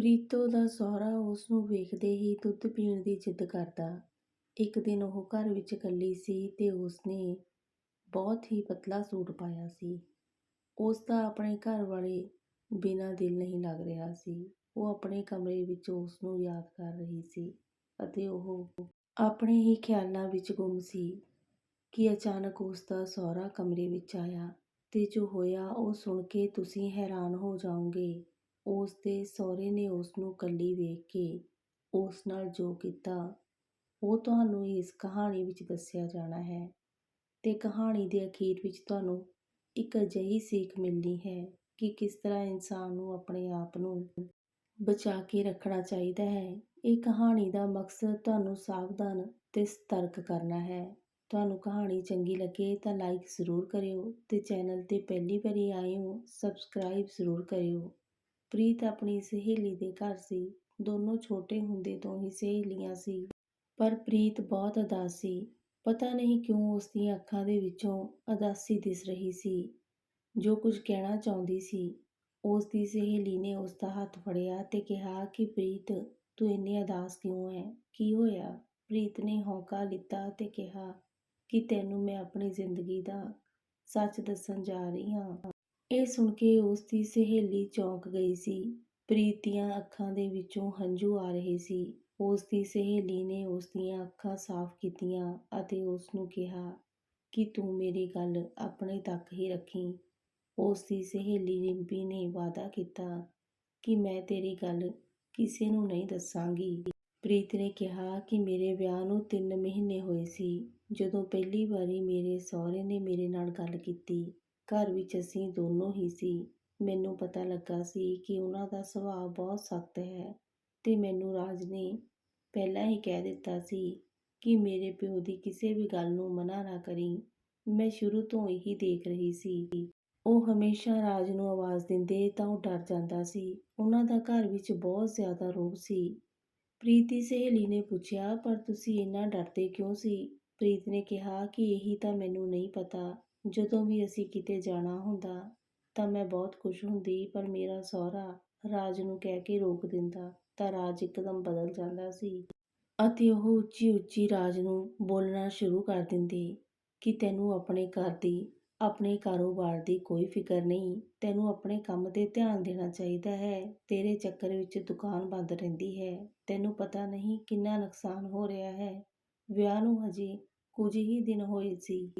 ਪ੍ਰੀਤੋ ਦਾ ਸਹੁਰਾ ਉਸ ਨੂੰ ਵੇਖਦੇ ਹੀ ਦੁੱਧ ਪੀਣ ਦੀ ਜਿੱਦ ਕਰਦਾ। ਇੱਕ ਦਿਨ ਉਹ ਘਰ ਵਿੱਚ ਇਕੱਲੀ ਸੀ ਤੇ ਉਸਨੇ ਬਹੁਤ ਹੀ ਪਤਲਾ ਸੂਟ ਪਾਇਆ ਸੀ। ਉਸ ਦਾ ਆਪਣੇ ਘਰ ਵਾਲੇ ਬਿਨਾਂ ਦਿਲ ਨਹੀਂ ਲੱਗ ਰਿਹਾ ਸੀ। ਉਹ ਆਪਣੇ ਕਮਰੇ ਵਿੱਚ ਉਸ ਨੂੰ ਯਾਦ ਕਰ ਰਹੀ ਸੀ ਅਤੇ ਉਹ ਆਪਣੇ ਹੀ ਖਿਆਲਾਂ ਵਿੱਚ ਗੁੰਮ ਸੀ ਕਿ ਅਚਾਨਕ ਉਸ ਦਾ ਸਹੁਰਾ ਕਮਰੇ ਵਿੱਚ ਆਇਆ ਤੇ ਜੋ ਹੋਇਆ ਉਹ ਸੁਣ ਕੇ ਤੁਸੀਂ ਹੈਰਾਨ ਹੋ ਜਾਓਗੇ। ਉਸ ਦੇ ਸਹੁਰੇ ਨੇ ਉਸ ਨੂੰ ਇਕੱਲੀ ਵੇਖ ਕੇ ਉਸ ਨਾਲ ਜੋ ਕੀਤਾ, ਉਹ ਤੁਹਾਨੂੰ ਇਸ ਕਹਾਣੀ ਵਿੱਚ ਦੱਸਿਆ ਜਾਣਾ ਹੈ ਤੇ ਕਹਾਣੀ ਦੇ ਅਖੀਰ ਵਿੱਚ ਤੁਹਾਨੂੰ ਇੱਕ ਅਜਿਹੀ ਸਿੱਖ ਮਿਲਣੀ ਹੈ ਕਿ ਕਿਸ ਤਰ੍ਹਾਂ ਇਨਸਾਨ ਨੂੰ ਆਪਣੇ ਆਪ ਨੂੰ ਬਚਾ ਕੇ ਰੱਖਣਾ ਚਾਹੀਦਾ ਹੈ। ਇਹ ਕਹਾਣੀ ਦਾ ਮਕਸਦ ਤੁਹਾਨੂੰ ਸਾਵਧਾਨ ਤੇ ਸਤਰਕ ਕਰਨਾ ਹੈ। ਤੁਹਾਨੂੰ ਕਹਾਣੀ ਚੰਗੀ ਲੱਗੇ ਤਾਂ ਲਾਈਕ ਜ਼ਰੂਰ ਕਰਿਓ ਤੇ ਚੈਨਲ ਤੇ ਪਹਿਲੀ ਵਾਰੀ ਆਏ ਹੋ ਸਬਸਕ੍ਰਾਈਬ ਜ਼ਰੂਰ ਕਰਿਓ। ਪ੍ਰੀਤ ਆਪਣੀ ਸਹੇਲੀ ਦੇ ਘਰ ਸੀ। ਦੋਨੋਂ ਛੋਟੇ ਹੁੰਦੇ ਤੋਂ ਹੀ ਸਹੇਲੀਆਂ ਸੀ। ਪਰ ਪ੍ਰੀਤ ਬਹੁਤ ਉਦਾਸ ਸੀ। ਪਤਾ ਨਹੀਂ ਕਿਉਂ ਉਸ ਦੀਆਂ ਅੱਖਾਂ ਦੇ ਵਿੱਚੋਂ ਉਦਾਸੀ ਦਿਸ ਰਹੀ ਸੀ। ਜੋ ਕੁਝ ਕਹਿਣਾ ਚਾਹੁੰਦੀ ਸੀ। ਉਸ ਦੀ ਸਹੇਲੀ ਨੇ ਉਸ ਦਾ ਹੱਥ ਫੜਿਆ ਤੇ ਕਿਹਾ ਕਿ, ਪ੍ਰੀਤ, ਤੂੰ ਇੰਨੀ ਉਦਾਸ ਕਿਉਂ ਹੈ? ਕੀ ਹੋਇਆ? ਪ੍ਰੀਤ ਨੇ ਹੌਂਕਾ ਲਿੱਤਾ ਤੇ ਕਿਹਾ ਕਿ, ਤੈਨੂੰ ਮੈਂ ਆਪਣੀ ਜ਼ਿੰਦਗੀ ਦਾ ਸੱਚ ਦੱਸਣ ਜਾ ਰਹੀ ਹਾਂ। ਇਹ ਸੁਣ ਕੇ ਉਸ ਦੀ ਸਹੇਲੀ ਚੌਂਕ ਗਈ ਸੀ। ਪ੍ਰੀਤ ਦੀਆਂ ਅੱਖਾਂ ਦੇ ਵਿੱਚੋਂ ਹੰਝੂ ਆ ਰਹੇ ਸੀ। ਉਸ ਦੀ ਸਹੇਲੀ ਨੇ ਉਸ ਦੀਆਂ ਅੱਖਾਂ ਸਾਫ਼ ਕੀਤੀਆਂ ਅਤੇ ਉਸ ਨੂੰ ਕਿਹਾ, ਕਿ ਤੂੰ ਮੇਰੀ ਗੱਲ ਆਪਣੇ ਤੱਕ ਹੀ ਰੱਖੀ ਉਸ ਦੀ ਸਹੇਲੀ ਰਿੰਪੀ ਨੇ ਵਾਅਦਾ ਕੀਤਾ ਕਿ ਮੈਂ ਤੇਰੀ ਗੱਲ ਕਿਸੇ ਨੂੰ ਨਹੀਂ ਦੱਸਾਂਗੀ। ਪ੍ਰੀਤ ਨੇ ਕਿਹਾ ਕਿ ਮੇਰੇ ਵਿਆਹ ਨੂੰ ਤਿੰਨ ਮਹੀਨੇ ਹੋਏ ਸੀ ਜਦੋਂ ਪਹਿਲੀ ਵਾਰੀ ਮੇਰੇ ਸਹੁਰੇ ਨੇ ਮੇਰੇ ਨਾਲ ਗੱਲ ਕੀਤੀ। ਘਰ ਵਿੱਚ ਅਸੀਂ ਦੋਨੋਂ ਹੀ ਸੀ। ਮੈਨੂੰ ਪਤਾ ਲੱਗਾ ਸੀ ਕਿ ਉਹਨਾਂ ਦਾ ਸੁਭਾਅ ਬਹੁਤ ਸਖ਼ਤ ਹੈ ਅਤੇ ਮੈਨੂੰ ਰਾਜ ਨੇ ਪਹਿਲਾਂ ਹੀ ਕਹਿ ਦਿੱਤਾ ਸੀ ਕਿ ਮੇਰੇ ਪਿਓ ਦੀ ਕਿਸੇ ਵੀ ਗੱਲ ਨੂੰ ਮਨ੍ਹਾਂ ਨਾ ਕਰੀਂ। ਮੈਂ ਸ਼ੁਰੂ ਤੋਂ ਇਹੀ ਦੇਖ ਰਹੀ ਸੀ। ਉਹ ਹਮੇਸ਼ਾ ਰਾਜ ਨੂੰ ਆਵਾਜ਼ ਦਿੰਦੇ ਤਾਂ ਉਹ ਡਰ ਜਾਂਦਾ ਸੀ। ਉਹਨਾਂ ਦਾ ਘਰ ਵਿੱਚ ਬਹੁਤ ਜ਼ਿਆਦਾ ਰੋਹ ਸੀ। ਪ੍ਰੀਤ ਦੀ ਸਹੇਲੀ ਨੇ ਪੁੱਛਿਆ, ਪਰ ਤੁਸੀਂ ਇੰਨਾ ਡਰਦੇ ਕਿਉਂ ਸੀ? ਪ੍ਰੀਤ ਨੇ ਕਿਹਾ ਕਿ ਇਹੀ ਤਾਂ ਮੈਨੂੰ ਨਹੀਂ ਪਤਾ। ਜਦੋਂ ਵੀ ਅਸੀਂ ਕਿਤੇ ਜਾਣਾ ਹੁੰਦਾ, ਤਾਂ ਮੈਂ ਬਹੁਤ ਖੁਸ਼ ਹੁੰਦੀ, ਪਰ ਮੇਰਾ ਸਹੁਰਾ ਰਾਜ ਨੂੰ ਕਹਿ ਕੇ ਰੋਕ ਦਿੰਦਾ, ਤਾਂ ਰਾਜ ਇੱਕਦਮ ਬਦਲ ਜਾਂਦਾ ਸੀ। ਅਤੇ ਉਹ ਉੱਚੀ ਉੱਚੀ ਰਾਜ ਨੂੰ ਬੋਲਣਾ ਸ਼ੁਰੂ ਕਰ ਦਿੰਦੇ ਕਿ ਤੈਨੂੰ ਆਪਣੇ ਘਰ ਦੀ, ਆਪਣੇ ਕਾਰੋਬਾਰ ਦੀ ਕੋਈ ਫਿਕਰ ਨਹੀਂ। ਤੈਨੂੰ ਆਪਣੇ ਕੰਮ ਤੇ ਧਿਆਨ ਦੇਣਾ ਚਾਹੀਦਾ ਹੈ। ਤੇਰੇ ਚੱਕਰ ਵਿੱਚ ਦੁਕਾਨ ਬੰਦ ਰਹਿੰਦੀ ਹੈ। ਤੈਨੂੰ ਪਤਾ ਨਹੀਂ ਕਿੰਨਾ ਨੁਕਸਾਨ ਹੋ ਰਿਹਾ ਹੈ। ਵਿਆਹ ਨੂੰ ਹਜੇ ਕੁਝ ਹੀ ਦਿਨ ਹੋਏ ਸੀ।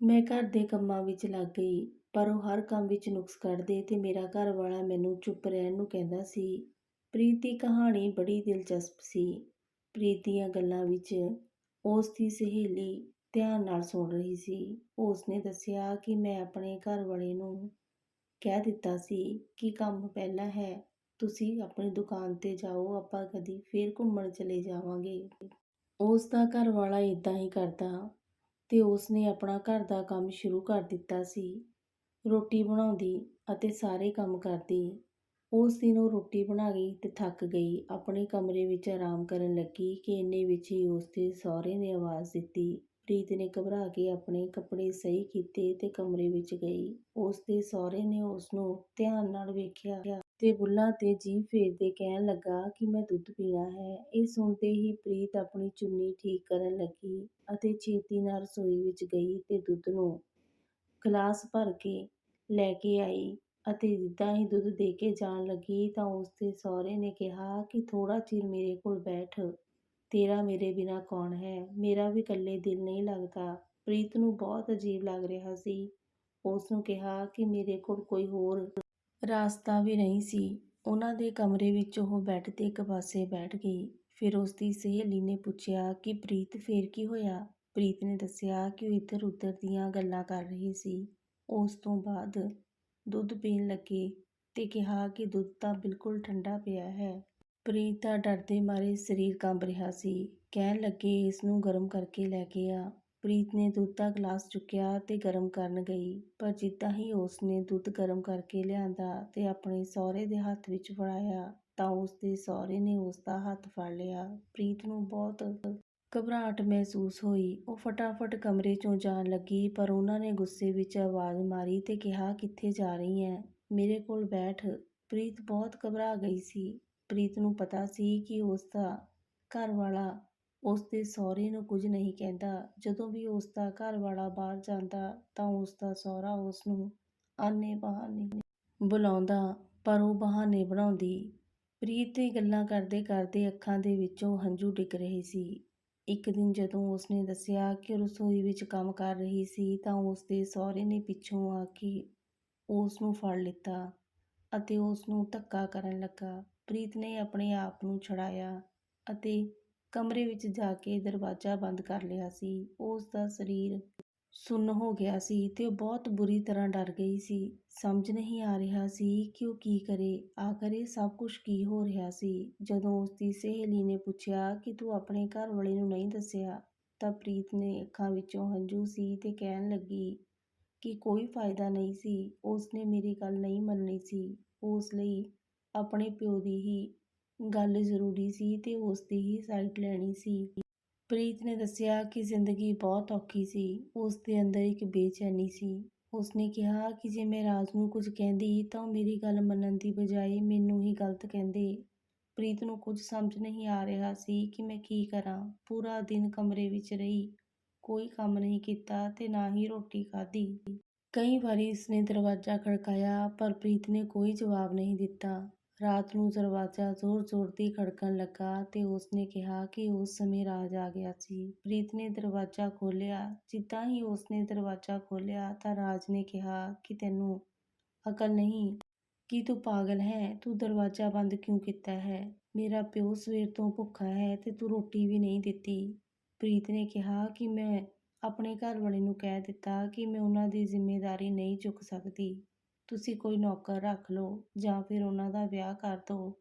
ਮੈਂ ਘਰ ਦੇ ਕੰਮਾਂ ਵਿੱਚ ਲੱਗ ਗਈ, ਪਰ ਉਹ ਹਰ ਕੰਮ ਵਿੱਚ ਨੁਕਸ ਕੱਢਦੇ ਤੇ ਮੇਰਾ ਘਰ ਵਾਲਾ ਮੈਨੂੰ ਚੁੱਪ ਰਹਿਣ ਨੂੰ ਕਹਿੰਦਾ ਸੀ। ਪ੍ਰੀਤ ਦੀ ਕਹਾਣੀ ਬੜੀ ਦਿਲਚਸਪ ਸੀ। ਪ੍ਰੀਤ ਦੀਆਂ ਗੱਲਾਂ ਵਿੱਚ ਉਸ ਦੀ ਸਹੇਲੀ ਧਿਆਨ ਨਾਲ ਸੁਣ ਰਹੀ ਸੀ। ਉਸ ਨੇ ਦੱਸਿਆ ਕਿ ਮੈਂ ਆਪਣੇ ਘਰ ਵਾਲੇ ਨੂੰ ਕਹਿ ਦਿੱਤਾ ਸੀ ਕਿ ਕੰਮ ਪਹਿਲਾਂ ਹੈ, ਤੁਸੀਂ ਆਪਣੀ ਦੁਕਾਨ ਤੇ ਜਾਓ, ਆਪਾਂ ਕਦੀ ਫੇਰ ਘੁੰਮਣ ਚਲੇ ਜਾਵਾਂਗੇ। ਉਸ ਦਾ ਘਰ ਵਾਲਾ ਏਦਾਂ ਹੀ ਕਰਦਾ ਤੇ ਉਸ ਨੇ ਆਪਣਾ ਘਰ ਦਾ ਕੰਮ ਸ਼ੁਰੂ ਕਰ ਦਿੱਤਾ ਸੀ। ਰੋਟੀ ਬਣਾਉਂਦੀ ਅਤੇ ਸਾਰੇ ਕੰਮ ਕਰਦੀ। ਉਸ ਦਿਨ ਉਹ ਰੋਟੀ ਬਣਾ ਗਈ ਤੇ ਥੱਕ ਗਈ। ਆਪਣੇ ਕਮਰੇ ਵਿੱਚ ਆਰਾਮ ਕਰਨ ਲੱਗੀ ਕਿ ਇੰਨੇ ਵਿੱਚ ਹੀ ਉਸ ਦੇ ਸਹੁਰੇ ਨੇ ਆਵਾਜ਼ ਦਿੱਤੀ। ਪ੍ਰੀਤ ਨੇ ਘਬਰਾ ਕੇ ਆਪਣੇ ਕੱਪੜੇ ਸਹੀ ਕੀਤੇ ਤੇ ਕਮਰੇ ਵਿੱਚ ਗਈ। ਉਸ ਦੇ ਸਹੁਰੇ ਨੇ ਉਸ ਨੂੰ ਧਿਆਨ ਨਾਲ ਵੇਖਿਆ ਤੇ ਬੁੱਲ੍ਹਾਂ ਤੇ ਜੀਭ ਫੇਰਦੇ ਕਹਿਣ ਲੱਗਾ ਕਿ ਮੈਂ ਦੁੱਧ ਪੀਣਾ ਹੈ। ਇਹ ਸੁਣਦੇ ਹੀ ਪ੍ਰੀਤ ਆਪਣੀ ਚੁੰਨੀ ਠੀਕ ਕਰਨ ਲੱਗੀ ਅਤੇ ਛੇਤੀ ਨਾਲ ਰਸੋਈ ਵਿੱਚ ਗਈ ਤੇ ਦੁੱਧ ਨੂੰ ਗਲਾਸ ਭਰ ਕੇ ਲੈ ਕੇ ਆਈ ਅਤੇ ਜਿੱਦਾਂ ਹੀ ਦੁੱਧ ਦੇ ਕੇ ਜਾਣ ਲੱਗੀ ਤਾਂ ਉਸਦੇ ਸਹੁਰੇ ਨੇ ਕਿਹਾ ਕਿ ਥੋੜ੍ਹਾ ਚਿਰ ਮੇਰੇ ਕੋਲ ਬੈਠ। ਤੇਰਾ ਮੇਰੇ ਬਿਨਾਂ ਕੌਣ ਹੈ? ਮੇਰਾ ਵੀ ਇਕੱਲੇ ਦਿਲ ਨਹੀਂ ਲੱਗਦਾ। ਪ੍ਰੀਤ ਨੂੰ ਬਹੁਤ ਅਜੀਬ ਲੱਗ ਰਿਹਾ ਸੀ। ਉਸਨੂੰ ਕਿਹਾ ਕਿ ਮੇਰੇ ਕੋਲ ਕੋਈ ਹੋਰ ਰਾਸਤਾ ਵੀ ਨਹੀਂ ਸੀ। ਉਹਨਾਂ ਦੇ ਕਮਰੇ ਵਿੱਚ ਉਹ ਬੈੱਡ ਤੇ ਇੱਕ ਪਾਸੇ ਬੈਠ ਗਈ। ਫਿਰ ਉਸਦੀ ਸਹੇਲੀ ਨੇ ਪੁੱਛਿਆ ਕਿ, ਪ੍ਰੀਤ, ਫੇਰ ਕੀ ਹੋਇਆ? ਪ੍ਰੀਤ ਨੇ ਦੱਸਿਆ ਕਿ ਉਹ ਇੱਧਰ ਉੱਧਰ ਦੀਆਂ ਗੱਲਾਂ ਕਰ ਰਹੀ ਸੀ। ਉਸ ਤੋਂ ਬਾਅਦ ਦੁੱਧ ਪੀਣ ਲੱਗੇ ਤੇ ਕਿਹਾ ਕਿ ਦੁੱਧ ਤਾਂ ਬਿਲਕੁਲ ਠੰਡਾ ਪਿਆ ਹੈ। ਪ੍ਰੀਤ ਦਾ ਡਰਦੇ ਮਾਰੇ ਸਰੀਰ ਕੰਬ ਰਿਹਾ ਸੀ। ਕਹਿਣ ਲੱਗੇ, ਇਸ ਨੂੰ ਗਰਮ ਕਰਕੇ ਲੈ ਕੇ ਆ। ਪ੍ਰੀਤ ਨੇ ਦੁੱਧ ਦਾ ਗਲਾਸ ਚੁੱਕਿਆ ਤੇ ਗਰਮ ਕਰਨ ਗਈ, ਪਰ ਜਿੱਦਾਂ ਹੀ ਉਸ ਨੇ ਦੁੱਧ ਗਰਮ ਕਰਕੇ ਲਿਆਂਦਾ ਤੇ ਆਪਣੇ ਸਹੁਰੇ ਦੇ ਹੱਥ ਵਿੱਚ ਫੜਾਇਆ, ਤਾਂ ਉਸ ਦੇ ਸਹੁਰੇ ਨੇ ਉਸ ਦਾ ਹੱਥ ਫੜ ਲਿਆ। ਪ੍ਰੀਤ ਨੂੰ ਬਹੁਤ ਘਬਰਾਹਟ ਮਹਿਸੂਸ ਹੋਈ। ਉਹ ਫਟਾਫਟ ਕਮਰੇ ਚੋਂ ਜਾਣ ਲੱਗੀ, ਪਰ ਉਹਨਾਂ ਨੇ ਗੁੱਸੇ ਵਿੱਚ ਆਵਾਜ਼ ਮਾਰੀ ਤੇ ਕਿਹਾ, ਕਿੱਥੇ ਜਾ ਰਹੀ ਹੈ ਮੇਰੇ ਕੋਲ ਬੈਠ। ਪ੍ਰੀਤ ਬਹੁਤ ਘਬਰਾ ਗਈ ਸੀ। ਪ੍ਰੀਤ ਨੂੰ ਪਤਾ ਸੀ ਕਿ ਉਸ ਦਾ ਘਰ ਵਾਲਾ ਉਸ ਦੇ ਸਹੁਰੇ ਨੂੰ ਕੁਝ ਨਹੀਂ ਕਹਿੰਦਾ। ਜਦੋਂ ਵੀ ਉਸ ਦਾ ਘਰ ਵਾਲਾ ਬਾਹਰ ਜਾਂਦਾ, ਤਾਂ ਉਸ ਦਾ ਸਹੁਰਾ ਉਸ ਨੂੰ ਆਨੇ ਬਹਾਨੇ ਬੁਲਾਉਂਦਾ, ਪਰ ਉਹ ਬਹਾਨੇ ਬਣਾਉਂਦੀ। ਪ੍ਰੀਤ ਇਹ ਗੱਲਾਂ ਕਰਦੇ ਕਰਦੇ ਅੱਖਾਂ ਦੇ ਵਿੱਚੋਂ ਹੰਝੂ ਡਿੱਗ ਰਹੇ ਸੀ। ਇੱਕ ਦਿਨ ਜਦੋਂ ਉਸਨੇ ਦੱਸਿਆ ਕਿ ਰਸੋਈ ਵਿੱਚ ਕੰਮ ਕਰ ਰਹੀ ਸੀ, ਤਾਂ ਉਸ ਦੇ ਸਹੁਰੇ ਨੇ ਪਿੱਛੋਂ ਆ ਕੇ ਉਸ ਨੂੰ ਫੜ ਲਿੱਤਾ ਅਤੇ ਉਸ ਨੂੰ ਧੱਕਾ ਕਰਨ ਲੱਗਾ। ਪ੍ਰੀਤ ਨੇ ਆਪਣੇ ਆਪ ਨੂੰ ਛੁਡਾਇਆ ਅਤੇ ਕਮਰੇ ਵਿੱਚ ਜਾ ਕੇ ਦਰਵਾਜ਼ਾ ਬੰਦ ਕਰ ਲਿਆ ਸੀ। ਉਸ ਦਾ ਸਰੀਰ ਸੁੰਨ ਹੋ ਗਿਆ ਸੀ ਤੇ ਉਹ ਬਹੁਤ ਬੁਰੀ ਤਰ੍ਹਾਂ ਡਰ ਗਈ ਸੀ। ਸਮਝ ਨਹੀਂ ਆ ਰਿਹਾ ਸੀ ਕਿ ਉਹ ਕੀ ਕਰੇ। ਆਖਰ ਇਹ ਸਭ ਕੁਝ ਕੀ ਹੋ ਰਿਹਾ ਸੀ? ਜਦੋਂ ਉਸ ਦੀ ਸਹੇਲੀ ਨੇ ਪੁੱਛਿਆ ਕਿ ਤੂੰ ਆਪਣੇ ਘਰ ਵਾਲੇ ਨੂੰ ਨਹੀਂ ਦੱਸਿਆ, ਤਾਂ ਪ੍ਰੀਤ ਨੇ ਅੱਖਾਂ ਵਿੱਚੋਂ ਹੰਝੂ ਸੀ ਤੇ ਕਹਿਣ ਲੱਗੀ ਕਿ ਕੋਈ ਫਾਇਦਾ ਨਹੀਂ ਸੀ। ਉਸ ਨੇ ਮੇਰੀ ਗੱਲ ਨਹੀਂ ਮੰਨਣੀ ਸੀ। ਉਸ ਲਈ ਆਪਣੇ ਪਿਓ ਦੀ ਹੀ ਗੱਲ ਜ਼ਰੂਰੀ ਸੀ ਤੇ ਉਸ ਦੀ ਹੀ ਸਾਈਡ ਲੈਣੀ ਸੀ। ਪ੍ਰੀਤ ਨੇ ਦੱਸਿਆ ਕਿ ਜ਼ਿੰਦਗੀ ਬਹੁਤ ਔਖੀ ਸੀ। ਉਸ ਦੇ ਅੰਦਰ ਇੱਕ ਬੇਚੈਨੀ ਸੀ। ਉਸਨੇ ਕਿਹਾ ਕਿ ਜੇ ਮੈਂ ਰਾਜ ਨੂੰ ਕੁਝ ਕਹਿੰਦੀ ਤਾਂ ਉਹ ਮੇਰੀ ਗੱਲ ਮੰਨਣ ਦੀ ਬਜਾਏ ਮੈਨੂੰ ਹੀ ਗਲਤ ਕਹਿੰਦੇ। ਪ੍ਰੀਤ ਨੂੰ ਕੁਝ ਸਮਝ ਨਹੀਂ ਆ ਰਿਹਾ ਸੀ ਕਿ ਮੈਂ ਕੀ ਕਰਾਂ। ਪੂਰਾ ਦਿਨ ਕਮਰੇ ਵਿੱਚ ਰਹੀ। ਕੋਈ ਕੰਮ ਨਹੀਂ ਕੀਤਾ ਤੇ ਨਾ ਹੀ ਰੋਟੀ ਖਾਧੀ। ਕਈ ਵਾਰੀ ਉਸਨੇ ਦਰਵਾਜ਼ਾ ਖੜਕਾਇਆ, ਪਰ ਪ੍ਰੀਤ ਨੇ ਕੋਈ ਜਵਾਬ ਨਹੀਂ ਦਿੱਤਾ। ਰਾਤ ਨੂੰ ਦਰਵਾਜ਼ਾ ਜ਼ੋਰ-ਜ਼ੋਰ ਦੀ ਖੜਕਣ ਲੱਗਾ ਤੇ ਉਸਨੇ ਕਿਹਾ ਕਿ ਉਸ ਸਮੇਂ ਰਾਜ ਆ ਗਿਆ ਸੀ। ਪ੍ਰੀਤ ਨੇ ਦਰਵਾਜ਼ਾ ਖੋਲ੍ਹਿਆ। ਜਿੱਦਾਂ ਹੀ ਉਸਨੇ ਦਰਵਾਜ਼ਾ ਖੋਲ੍ਹਿਆ ਤਾਂ ਰਾਜ ਨੇ ਕਿਹਾ ਕਿ ਤੈਨੂੰ ਅਕਲ ਨਹੀਂ, ਕੀ ਤੂੰ ਪਾਗਲ ਹੈ, ਤੂੰ ਦਰਵਾਜ਼ਾ ਬੰਦ ਕਿਉਂ ਕੀਤਾ ਹੈ? ਮੇਰਾ ਪਿਓ ਸਵੇਰ ਤੋਂ ਭੁੱਖਾ ਹੈ ਤੇ ਤੂੰ ਰੋਟੀ ਵੀ ਨਹੀਂ ਦਿੱਤੀ। ਪ੍ਰੀਤ ਨੇ ਕਿਹਾ ਕਿ ਮੈਂ ਆਪਣੇ ਘਰ ਵਾਲੇ ਨੂੰ ਕਹਿ ਦਿੱਤਾ ਕਿ ਮੈਂ ਉਹਨਾਂ ਦੀ ਜ਼ਿੰਮੇਦਾਰੀ ਨਹੀਂ ਚੁੱਕ ਸਕਦੀ। ਤੁਸੀਂ ਕੋਈ ਨੌਕਰ ਰੱਖ ਲਓ ਜਾਂ ਫਿਰ ਉਹਨਾਂ ਦਾ ਵਿਆਹ ਕਰ ਦਿਓ।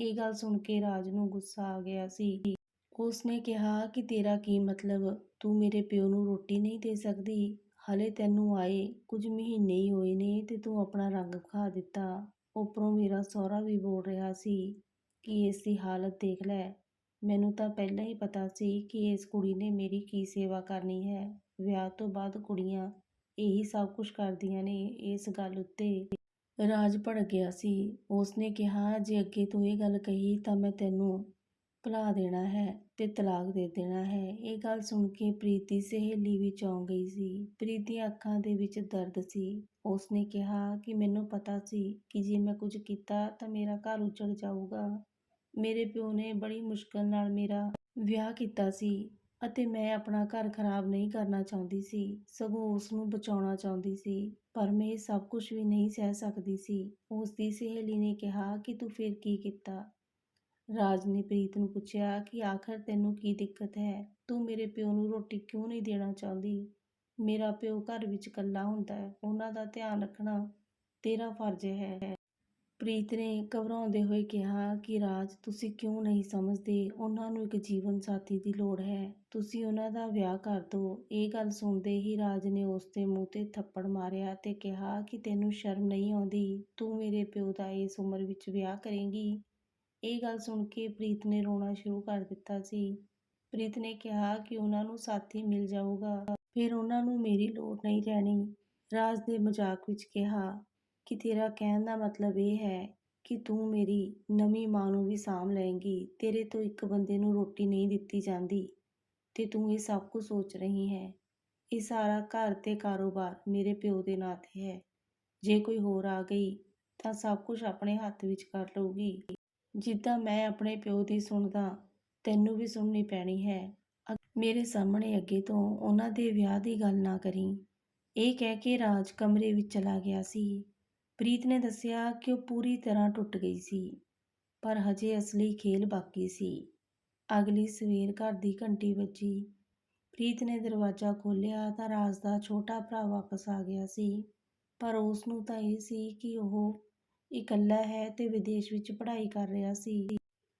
ਇਹ ਗੱਲ ਸੁਣ ਕੇ ਰਾਜ ਨੂੰ ਗੁੱਸਾ ਆ ਗਿਆ ਸੀ। ਉਸ ਨੇ ਕਿਹਾ ਕਿ ਤੇਰਾ ਕੀ ਮਤਲਬ? ਤੂੰ ਮੇਰੇ ਪਿਓ ਨੂੰ ਰੋਟੀ ਨਹੀਂ ਦੇ ਸਕਦੀ। ਹਲੇ ਤੈਨੂੰ ਆਏ ਕੁਝ ਮਹੀਨੇ ਹੀ ਹੋਏ ਨੇ ਤੇ ਤੂੰ ਆਪਣਾ ਰੰਗ ਖਾ ਦਿੱਤਾ। ਉੱਪਰੋਂ ਮੇਰਾ ਸਹੁਰਾ ਵੀ ਬੋਲ ਰਿਹਾ ਸੀ ਕਿ ਇਸ ਦੀ ਹਾਲਤ ਦੇਖ ਲੈ। ਮੈਨੂੰ ਤਾਂ ਪਹਿਲਾਂ ਹੀ ਪਤਾ ਸੀ ਕਿ ਇਸ ਕੁੜੀ ਨੇ ਮੇਰੀ ਕੀ ਸੇਵਾ ਕਰਨੀ ਹੈ। ਵਿਆਹ ਤੋਂ ਬਾਅਦ ਕੁੜੀਆਂ ਇਹੀ ਸਭ ਕੁਝ ਕਰਦੀਆਂ ਨੇ। ਇਸ ਗੱਲ ਉੱਤੇ ਰਾਜ ਭੜਕ ਗਿਆ ਸੀ। ਉਸਨੇ ਕਿਹਾ, ਜੇ ਅੱਗੇ ਤੂੰ ਇਹ ਗੱਲ ਕਹੀ, ਤਾਂ ਮੈਂ ਤੈਨੂੰ ਭੁਲਾ ਦੇਣਾ ਹੈ ਤੇ ਤਲਾਕ ਦੇ ਦੇਣਾ ਹੈ। ਇਹ ਗੱਲ ਸੁਣ ਕੇ ਪ੍ਰੀਤੀ ਸਹੇਲੀ ਵੀ ਚੌਂਕ ਗਈ ਸੀ। ਪ੍ਰੀਤ ਅੱਖਾਂ ਦੇ ਵਿੱਚ ਦਰਦ ਸੀ। ਉਸਨੇ ਕਿਹਾ ਕਿ ਮੈਨੂੰ ਪਤਾ ਸੀ ਕਿ ਜੇ ਮੈਂ ਕੁਝ ਕੀਤਾ, ਤਾਂ ਮੇਰਾ ਘਰ ਉਜੜ ਜਾਊਗਾ। ਮੇਰੇ ਪਿਓ ਨੇ ਬੜੀ ਮੁਸ਼ਕਲ ਨਾਲ ਮੇਰਾ ਵਿਆਹ ਕੀਤਾ ਸੀ। ਅਤੇ ਮੈਂ ਆਪਣਾ ਘਰ ਖਰਾਬ ਨਹੀਂ ਕਰਨਾ ਚਾਹੁੰਦੀ ਸੀ, ਸਗੋਂ ਉਸ ਨੂੰ ਬਚਾਉਣਾ ਚਾਹੁੰਦੀ ਸੀ, ਪਰ ਮੈਂ ਇਹ ਸਭ ਕੁਝ ਵੀ ਨਹੀਂ ਸਹਿ ਸਕਦੀ ਸੀ। ਉਸ ਦੀ ਸਹੇਲੀ ਨੇ ਕਿਹਾ ਕਿ ਤੂੰ ਫਿਰ ਕੀ ਕੀਤਾ? ਰਾਜ ਨੇ ਪ੍ਰੀਤ ਨੂੰ ਪੁੱਛਿਆ ਕਿ ਆਖਰ ਤੈਨੂੰ ਕੀ ਦਿੱਕਤ ਹੈ? ਤੂੰ ਮੇਰੇ ਪਿਓ ਨੂੰ ਰੋਟੀ ਕਿਉਂ ਨਹੀਂ ਦੇਣਾ ਚਾਹੁੰਦੀ? ਮੇਰਾ ਪਿਓ ਘਰ ਵਿੱਚ ਇਕੱਲਾ ਹੁੰਦਾ ਹੈ, ਉਹਨਾਂ ਦਾ ਧਿਆਨ ਰੱਖਣਾ ਤੇਰਾ ਫਰਜ਼ ਹੈ। ਪ੍ਰੀਤ ਨੇ ਘਬਰਾਉਂਦੇ ਹੋਏ ਕਿਹਾ ਕਿ ਰਾਜ, ਤੁਸੀਂ ਕਿਉਂ ਨਹੀਂ ਸਮਝਦੇ? ਉਹਨਾਂ ਨੂੰ ਇੱਕ ਜੀਵਨ ਸਾਥੀ ਦੀ ਲੋੜ ਹੈ। ਤੁਸੀਂ ਉਹਨਾਂ ਦਾ ਵਿਆਹ ਕਰ ਦਿਓ ਇਹ ਗੱਲ ਸੁਣਦੇ ਹੀ ਰਾਜ ਨੇ ਉਸ ਦੇ ਮੂੰਹ ਤੇ ਥੱਪੜ ਮਾਰਿਆ ਤੇ ਕਿਹਾ ਕਿ ਤੈਨੂੰ ਸ਼ਰਮ ਨਹੀਂ ਆਉਂਦੀ। ਤੂੰ ਮੇਰੇ ਪਿਓ ਦਾ ਇਸ ਉਮਰ ਵਿੱਚ ਵਿਆਹ ਕਰੇਂਗੀ। ਇਹ ਗੱਲ ਸੁਣ ਕੇ ਪ੍ਰੀਤ ਨੇ ਰੋਣਾ ਸ਼ੁਰੂ ਕਰ ਦਿੱਤਾ ਸੀ। ਪ੍ਰੀਤ ਨੇ ਕਿਹਾ ਕਿ ਉਹਨਾਂ ਨੂੰ ਸਾਥੀ ਮਿਲ ਜਾਊਗਾ। ਫਿਰ ਉਹਨਾਂ ਨੂੰ ਮੇਰੀ ਲੋੜ ਨਹੀਂ ਰਹਿਣੀ। ਰਾਜ ਦੇ ਮਜ਼ਾਕ ਵਿੱਚ ਕਿਹਾ ਕਿ ਤੇਰਾ ਕਹਿਣ ਦਾ ਮਤਲਬ ਇਹ ਹੈ ਕਿ ਤੂੰ ਮੇਰੀ ਨਵੀਂ ਮਾਂ ਨੂੰ ਵੀ ਸਾਂਭ ਲਏਂਗੀ, ਤੇਰੇ ਤੋਂ ਇੱਕ ਬੰਦੇ ਨੂੰ ਰੋਟੀ ਨਹੀਂ ਦਿੱਤੀ ਜਾਂਦੀ ਤੇ ਤੂੰ ਇਹ ਸਭ ਕੁਝ ਸੋਚ ਰਹੀ ਹੈ। ਇਹ ਸਾਰਾ ਘਰ ਤੇ ਕਾਰੋਬਾਰ ਮੇਰੇ ਪਿਓ ਦੇ ਨਾਂ ਤੇ ਹੈ। ਜੇ ਕੋਈ ਹੋਰ ਆ ਗਈ ਤਾਂ ਸਭ ਕੁਝ ਆਪਣੇ ਹੱਥ ਵਿੱਚ ਕਰ ਲਊਗੀ। ਜਿੱਦਾਂ ਮੈਂ ਆਪਣੇ ਪਿਓ ਦੀ ਸੁਣਦਾ, ਤੈਨੂੰ ਵੀ ਸੁਣਨੀ ਪੈਣੀ ਹੈ। ਮੇਰੇ ਸਾਹਮਣੇ ਅੱਗੇ ਤੋਂ ਉਹਨਾਂ ਦੇ ਵਿਆਹ ਦੀ ਗੱਲ ਨਾ ਕਰੀ। ਇਹ ਕਹਿ ਕੇ ਰਾਜ ਕਮਰੇ ਵਿੱਚ ਚਲਾ ਗਿਆ ਸੀ। ਪ੍ਰੀਤ ਨੇ ਦੱਸਿਆ ਕਿ ਉਹ ਪੂਰੀ ਤਰ੍ਹਾਂ ਟੁੱਟ ਗਈ ਸੀ, ਪਰ ਹਜੇ ਅਸਲੀ ਖੇਲ ਬਾਕੀ ਸੀ। ਅਗਲੀ ਸਵੇਰ ਘਰ ਦੀ ਘੰਟੀ ਵੱਜੀ। ਪ੍ਰੀਤ ਨੇ ਦਰਵਾਜ਼ਾ ਖੋਲ੍ਹਿਆ ਤਾਂ ਰਾਜ ਦਾ ਛੋਟਾ ਭਰਾ ਵਾਪਸ ਆ ਗਿਆ ਸੀ, ਪਰ ਉਸ ਨੂੰ ਤਾਂ ਇਹ ਸੀ ਕਿ ਉਹ ਇਕੱਲਾ ਹੈ ਤੇ ਵਿਦੇਸ਼ ਵਿੱਚ ਪੜ੍ਹਾਈ ਕਰ ਰਿਹਾ ਸੀ।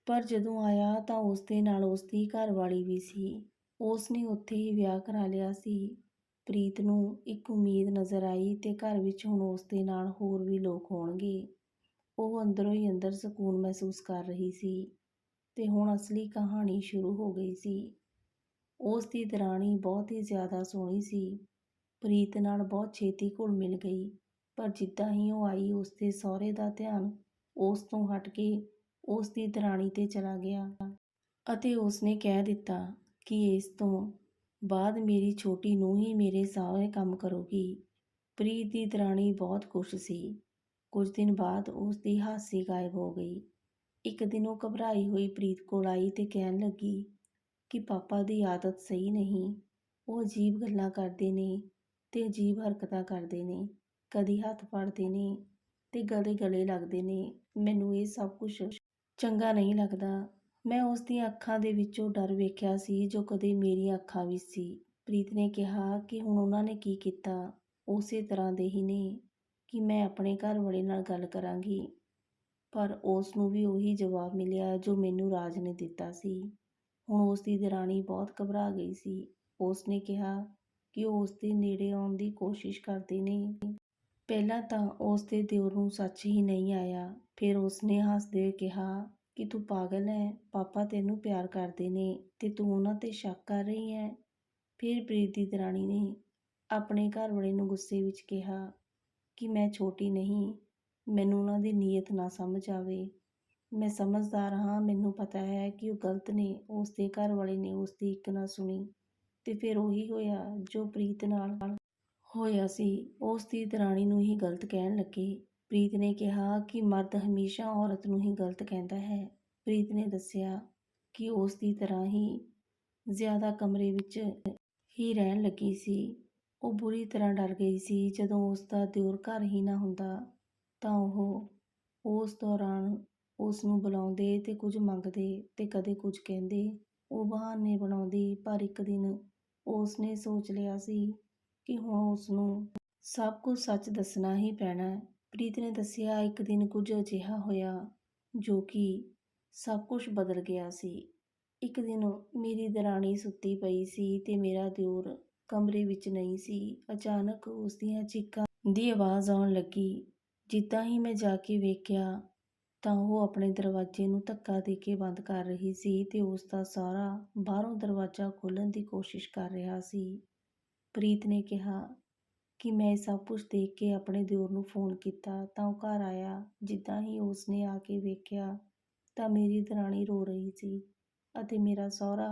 ਪਰ ਜਦੋਂ ਆਇਆ ਤਾਂ ਉਸ ਦੇ ਨਾਲ ਉਸ ਦੀ ਘਰਵਾਲੀ ਵੀ ਸੀ। ਉਸ ਨੇ ਉੱਥੇ ਹੀ ਵਿਆਹ ਕਰਾ ਲਿਆ ਸੀ। ਪ੍ਰੀਤ ਨੂੰ ਇੱਕ ਉਮੀਦ ਨਜ਼ਰ ਆਈ ਤੇ ਘਰ ਵਿੱਚ ਹੁਣ ਉਸ ਦੇ ਨਾਲ ਹੋਰ ਵੀ ਲੋਕ ਹੋਣਗੇ। ਉਹ ਅੰਦਰੋਂ ਹੀ ਅੰਦਰ ਸਕੂਨ ਮਹਿਸੂਸ ਕਰ ਰਹੀ ਸੀ ਤੇ ਹੁਣ ਅਸਲੀ ਕਹਾਣੀ ਸ਼ੁਰੂ ਹੋ ਗਈ ਸੀ। ਉਸ ਦੀ ਦਰਾਣੀ ਬਹੁਤ ਹੀ ਜ਼ਿਆਦਾ ਸੋਹਣੀ ਸੀ। ਪ੍ਰੀਤ ਨਾਲ ਬਹੁਤ ਛੇਤੀ ਘੁਲ ਮਿਲ ਗਈ, ਪਰ ਜਿੱਦਾਂ ਹੀ ਉਹ ਆਈ ਉਸ ਦੇ ਸਹੁਰੇ ਦਾ ਧਿਆਨ ਉਸ ਤੋਂ ਹਟ ਕੇ ਉਸ ਦੀ ਦਰਾਣੀ ਤੇ ਚਲਾ ਗਿਆ ਅਤੇ ਉਸਨੇ ਕਹਿ ਦਿੱਤਾ ਕਿ ਇਸ ਤੋਂ ਬਾਅਦ ਮੇਰੀ ਛੋਟੀ ਨੂੰਹ ਹੀ ਮੇਰੇ ਸਾਰੇ ਕੰਮ ਕਰੂਗੀ। ਪ੍ਰੀਤ ਦੀ ਦਰਾਣੀ ਬਹੁਤ ਖੁਸ਼ ਸੀ। ਕੁਝ ਦਿਨ ਬਾਅਦ ਉਸ ਦੀ ਹਾਸੀ ਗਾਇਬ ਹੋ ਗਈ। ਇੱਕ ਦਿਨ ਉਹ ਘਬਰਾਈ ਹੋਈ ਪ੍ਰੀਤ ਕੋਲ ਆਈ ਤੇ ਕਹਿਣ ਲੱਗੀ ਕਿ ਪਾਪਾ ਦੀ ਆਦਤ ਸਹੀ ਨਹੀਂ। ਉਹ ਅਜੀਬ ਗੱਲਾਂ ਕਰਦੇ ਨੇ ਤੇ ਅਜੀਬ ਹਰਕਤਾਂ ਕਰਦੇ ਨੇ। ਕਦੀ ਹੱਥ ਫੜਦੇ ਨੇ ਤੇ ਗਲੇ ਗਲੇ ਲੱਗਦੇ ਨੇ। ਮੈਨੂੰ ਇਹ ਸਭ ਕੁਝ ਚੰਗਾ ਨਹੀਂ ਲੱਗਦਾ। ਮੈਂ ਉਸ ਦੀਆਂ ਅੱਖਾਂ ਦੇ ਵਿੱਚੋਂ ਡਰ ਵੇਖਿਆ ਸੀ, ਜੋ ਕਦੇ ਮੇਰੀਆਂ ਅੱਖਾਂ ਵਿੱਚ ਸੀ। ਪ੍ਰੀਤ ਨੇ ਕਿਹਾ ਕਿ ਹੁਣ ਉਹਨਾਂ ਨੇ ਕੀ ਕੀਤਾ? ਉਸੇ ਤਰ੍ਹਾਂ ਦੇ ਹੀ ਨੇ ਕਿ ਮੈਂ ਆਪਣੇ ਘਰ ਵਾਲੇ ਨਾਲ ਗੱਲ ਕਰਾਂਗੀ। ਪਰ ਉਸ ਨੂੰ ਵੀ ਉਹੀ ਜਵਾਬ ਮਿਲਿਆ ਜੋ ਮੈਨੂੰ ਰਾਜ ਨੇ ਦਿੱਤਾ ਸੀ। ਹੁਣ ਉਸ ਦੀ ਦਰਾਣੀ ਬਹੁਤ ਘਬਰਾ ਗਈ ਸੀ। ਉਸ ਨੇ ਕਿਹਾ ਕਿ ਉਹ ਉਸ ਦੇ ਨੇੜੇ ਆਉਣ ਦੀ ਕੋਸ਼ਿਸ਼ ਕਰਦੇ ਨੇ। ਪਹਿਲਾਂ ਤਾਂ ਉਸ ਦੇ ਦਿਓਰ ਨੂੰ ਸੱਚ ਹੀ ਨਹੀਂ ਆਇਆ। ਫਿਰ ਉਸ ਨੇ ਹੱਸਦੇ ਹੋਏ ਕਿਹਾ ਕਿ ਤੂੰ ਪਾਗਲ ਹੈ, ਪਾਪਾ ਤੈਨੂੰ ਪਿਆਰ ਕਰਦੇ ਨੇ ਤੇ ਤੂੰ ਉਹਨਾਂ ਤੇ ਸ਼ੱਕ ਕਰ ਰਹੀ ਹੈ। ਫਿਰ ਪ੍ਰੀਤ ਦੀ ਦਰਾਣੀ ਨੇ ਆਪਣੇ ਘਰ ਵਾਲੇ ਨੂੰ ਗੁੱਸੇ ਵਿੱਚ ਕਿਹਾ ਕਿ ਮੈਂ ਛੋਟੀ ਨਹੀਂ, ਮੈਨੂੰ ਉਹਨਾਂ ਦੀ ਨੀਅਤ ਨਾ ਸਮਝ ਆਵੇ। ਮੈਂ ਸਮਝਦਾਰ ਹਾਂ, ਮੈਨੂੰ ਪਤਾ ਹੈ ਕਿ ਉਹ ਗਲਤ ਨੇ ਉਸ ਦੇ ਘਰ ਵਾਲੇ ਨੇ ਉਸ ਦੀ ਇੱਕ ਨਾ ਸੁਣੀ ਤੇ ਫਿਰ ਉਹੀ ਹੋਇਆ ਜੋ ਪ੍ਰੀਤ ਨਾਲ ਹੋਇਆ ਸੀ। ਉਸ ਦੀ ਦਰਾਣੀ ਨੂੰ ਹੀ ਗਲਤ ਕਹਿਣ ਲੱਗੇ। ਪ੍ਰੀਤ ਨੇ ਕਿਹਾ ਕਿ ਮਰਦ ਹਮੇਸ਼ਾ ਔਰਤ ਨੂੰ ਹੀ ਗਲਤ ਕਹਿੰਦਾ ਹੈ। ਪ੍ਰੀਤ ਨੇ ਦੱਸਿਆ ਕਿ ਉਸ ਦੀ ਤਰ੍ਹਾਂ ਹੀ ਜ਼ਿਆਦਾ ਕਮਰੇ ਵਿੱਚ ਹੀ ਰਹਿਣ ਲੱਗੀ ਸੀ। ਉਹ ਬੁਰੀ ਤਰ੍ਹਾਂ ਡਰ ਗਈ ਸੀ। ਜਦੋਂ ਉਸ ਦਾ ਦਿਓਰ ਘਰ ਹੀ ਨਾ ਹੁੰਦਾ ਤਾਂ ਉਹ ਉਸ ਦੌਰਾਨ ਉਸ ਨੂੰ ਬੁਲਾਉਂਦੇ ਤੇ ਕੁਝ ਮੰਗਦੇ ਤੇ ਕਦੇ ਕੁਝ ਕਹਿੰਦੇ। ਉਹ ਬਹਾਨੇ ਬਣਾਉਂਦੀ, ਪਰ ਇੱਕ ਦਿਨ ਉਸ ਨੇ ਸੋਚ ਲਿਆ ਸੀ ਕਿ ਹੁਣ ਉਸ ਨੂੰ ਸਭ ਕੁਝ ਸੱਚ ਦੱਸਣਾ ਹੀ ਪੈਣਾ ਪ੍ਰੀਤ ਨੇ ਦੱਸਿਆ, ਇੱਕ ਦਿਨ ਕੁਝ ਅਜਿਹਾ ਹੋਇਆ ਜੋ ਕਿ ਸਭ ਕੁਝ ਬਦਲ ਗਿਆ ਸੀ। ਇੱਕ ਦਿਨ ਮੇਰੀ ਦਰਾਣੀ ਸੁੱਤੀ ਪਈ ਸੀ ਤੇ ਮੇਰਾ ਦਿਓਰ ਕਮਰੇ ਵਿੱਚ ਨਹੀਂ ਸੀ। ਅਚਾਨਕ ਉਸ ਦੀਆਂ ਚੀਕਾਂ ਦੀ ਆਵਾਜ਼ ਆਉਣ ਲੱਗੀ। ਜਿੱਦਾਂ ਹੀ ਮੈਂ ਜਾ ਕੇ ਵੇਖਿਆ ਤਾਂ ਉਹ ਆਪਣੇ ਦਰਵਾਜ਼ੇ ਨੂੰ ਧੱਕਾ ਦੇ ਕੇ ਬੰਦ ਕਰ ਰਹੀ ਸੀ ਤੇ ਉਸ ਦਾ ਸਾਰਾ ਬਾਹਰੋਂ ਦਰਵਾਜ਼ਾ ਖੋਲ੍ਹਣ ਦੀ ਕੋਸ਼ਿਸ਼ ਕਰ ਰਿਹਾ ਸੀ। ਪ੍ਰੀਤ ਨੇ ਕਿਹਾ ਕਿ ਮੈਂ ਇਹ ਸਭ ਕੁਛ ਦੇਖ ਕੇ ਆਪਣੇ ਦਿਓਰ ਨੂੰ ਫੋਨ ਕੀਤਾ, ਤਾਂ ਉਹ ਘਰ ਆਇਆ। ਜਿੱਦਾਂ ਹੀ ਉਸ ਨੇ ਆ ਕੇ ਵੇਖਿਆ, ਤਾਂ ਮੇਰੀ ਦਰਾਣੀ ਰੋ ਰਹੀ ਸੀ ਅਤੇ ਮੇਰਾ ਸਹੁਰਾ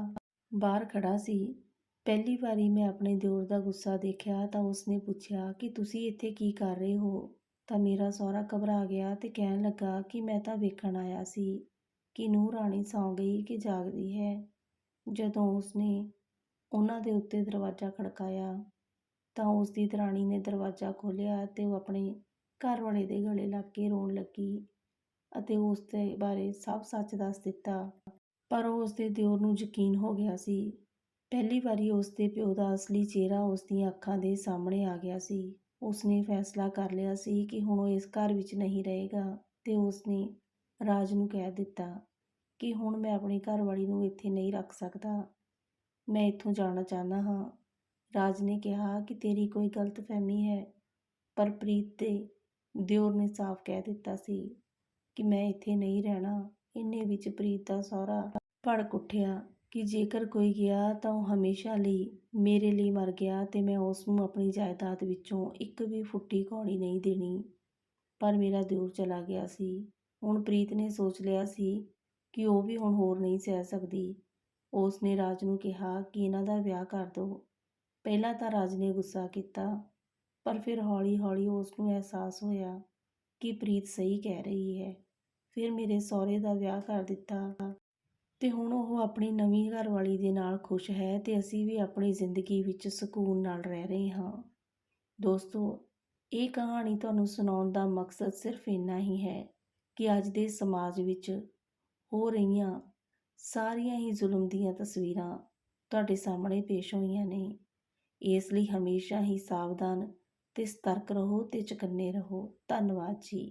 ਬਾਹਰ ਖੜ੍ਹਾ ਸੀ। ਪਹਿਲੀ ਵਾਰੀ ਮੈਂ ਆਪਣੇ ਦਿਓਰ ਦਾ ਗੁੱਸਾ ਦੇਖਿਆ, ਤਾਂ ਉਸਨੇ ਪੁੱਛਿਆ ਕਿ ਤੁਸੀਂ ਇੱਥੇ ਕੀ ਕਰ ਰਹੇ ਹੋ? ਤਾਂ ਮੇਰਾ ਸਹੁਰਾ ਘਬਰਾ ਗਿਆ ਤੇ ਕਹਿਣ ਲੱਗਾ ਕਿ ਮੈਂ ਤਾਂ ਵੇਖਣ ਆਇਆ ਸੀ ਕਿ ਨੂੰਹ ਰਾਣੀ ਸੌਂ ਗਈ ਕਿ ਜਾਗਦੀ ਹੈ। ਜਦੋਂ ਉਸਨੇ ਉਹਨਾਂ ਦੇ ਉੱਤੇ ਦਰਵਾਜ਼ਾ ਖੜਕਾਇਆ ਤਾਂ ਉਸ ਦੀ ਦਰਾਣੀ ਨੇ ਦਰਵਾਜ਼ਾ ਖੋਲ੍ਹਿਆ ਅਤੇ ਉਹ ਆਪਣੇ ਘਰ ਵਾਲੇ ਦੇ ਗਲੇ ਲੱਗ ਕੇ ਰੋਣ ਲੱਗੀ ਅਤੇ ਉਸ ਦੇ ਬਾਰੇ ਸਭ ਸੱਚ ਦੱਸ ਦਿੱਤਾ। ਪਰ ਉਸ ਦੇ ਦਿਓਰ ਨੂੰ ਯਕੀਨ ਹੋ ਗਿਆ ਸੀ। ਪਹਿਲੀ ਵਾਰੀ ਉਸ ਦੇ ਪਿਓ ਦਾ ਅਸਲੀ ਚਿਹਰਾ ਉਸ ਦੀਆਂ ਅੱਖਾਂ ਦੇ ਸਾਹਮਣੇ ਆ ਗਿਆ ਸੀ। ਉਸਨੇ ਫੈਸਲਾ ਕਰ ਲਿਆ ਸੀ ਕਿ ਹੁਣ ਉਹ ਇਸ ਘਰ ਵਿੱਚ ਨਹੀਂ ਰਹੇਗਾ ਤੇ ਉਸਨੇ ਰਾਜ ਨੂੰ ਕਹਿ ਦਿੱਤਾ ਕਿ ਹੁਣ ਮੈਂ ਆਪਣੀ ਘਰਵਾਲੀ ਨੂੰ ਇੱਥੇ ਨਹੀਂ ਰੱਖ ਸਕਦਾ। ਮੈਂ ਇੱਥੋਂ ਜਾਣਾ ਚਾਹੁੰਦਾ ਹਾਂ। ਰਾਜ ਨੇ ਕਿਹਾ ਕਿ ਤੇਰੀ ਕੋਈ ਗਲਤਫਹਿਮੀ ਹੈ, ਪਰ ਪ੍ਰੀਤ ਦੇ ਦਿਓਰ ਨੇ ਸਾਫ਼ ਕਹਿ ਦਿੱਤਾ ਸੀ ਕਿ ਮੈਂ ਇੱਥੇ ਨਹੀਂ ਰਹਿਣਾ। ਇੰਨੇ ਵਿੱਚ ਪ੍ਰੀਤ ਦਾ ਸਹੁਰਾ ਭੜਕ ਉੱਠਿਆ ਕਿ ਜੇਕਰ ਕੋਈ ਗਿਆ ਤਾਂ ਉਹ ਹਮੇਸ਼ਾ ਲਈ ਮੇਰੇ ਲਈ ਮਰ ਗਿਆ ਤੇ ਮੈਂ ਉਸ ਨੂੰ ਆਪਣੀ ਜਾਇਦਾਦ ਵਿੱਚੋਂ ਇੱਕ ਵੀ ਫੁੱਟੀ ਕੌੜੀ ਨਹੀਂ ਦੇਣੀ। ਪਰ ਮੇਰਾ ਦਿਓਰ ਚਲਾ ਗਿਆ ਸੀ। ਹੁਣ ਪ੍ਰੀਤ ਨੇ ਸੋਚ ਲਿਆ ਸੀ ਕਿ ਉਹ ਵੀ ਹੁਣ ਹੋਰ ਨਹੀਂ ਸਹਿ ਸਕਦੀ। ਉਸ ਨੇ ਰਾਜ ਨੂੰ ਕਿਹਾ ਕਿ ਇਹਨਾਂ ਦਾ ਵਿਆਹ ਕਰ ਦਿਓ। ਪਹਿਲਾਂ ਤਾਂ ਰਾਜ ਨੇ ਗੁੱਸਾ ਕੀਤਾ, ਪਰ ਫਿਰ ਹੌਲੀ-ਹੌਲੀ ਉਸ ਨੂੰ ਅਹਿਸਾਸ ਹੋਇਆ ਕਿ ਪ੍ਰੀਤ ਸਹੀ ਕਹਿ ਰਹੀ ਹੈ। ਫਿਰ ਮੇਰੇ ਸਹੁਰੇ ਦਾ ਵਿਆਹ ਕਰ ਦਿੱਤਾ ਤੇ ਹੁਣ ਉਹ ਆਪਣੀ ਨਵੀਂ ਘਰਵਾਲੀ ਦੇ ਨਾਲ ਖੁਸ਼ ਹੈ ਤੇ ਅਸੀਂ ਵੀ ਆਪਣੀ ਜ਼ਿੰਦਗੀ ਵਿੱਚ ਸਕੂਨ ਨਾਲ ਰਹਿ ਰਹੇ ਹਾਂ। ਦੋਸਤੋ, ਇਹ ਕਹਾਣੀ ਤੁਹਾਨੂੰ ਸੁਣਾਉਣ ਦਾ ਮਕਸਦ ਸਿਰਫ ਇੰਨਾ ਹੀ ਹੈ ਕਿ ਅੱਜ ਦੇ ਸਮਾਜ ਵਿੱਚ ਹੋ ਰਹੀਆਂ ਸਾਰੀਆਂ ਹੀ ਜ਼ੁਲਮ ਦੀਆਂ ਤਸਵੀਰਾਂ ਤੁਹਾਡੇ ਸਾਹਮਣੇ ਪੇਸ਼ ਹੋਈਆਂ ਨੇ। ਇਸ ਲਈ ਹਮੇਸ਼ਾ ਹੀ ਸਾਵਧਾਨ ਅਤੇ ਸਤਰਕ ਰਹੋ ਅਤੇ ਚਕੰਨੇ ਰਹੋ। ਧੰਨਵਾਦ ਜੀ।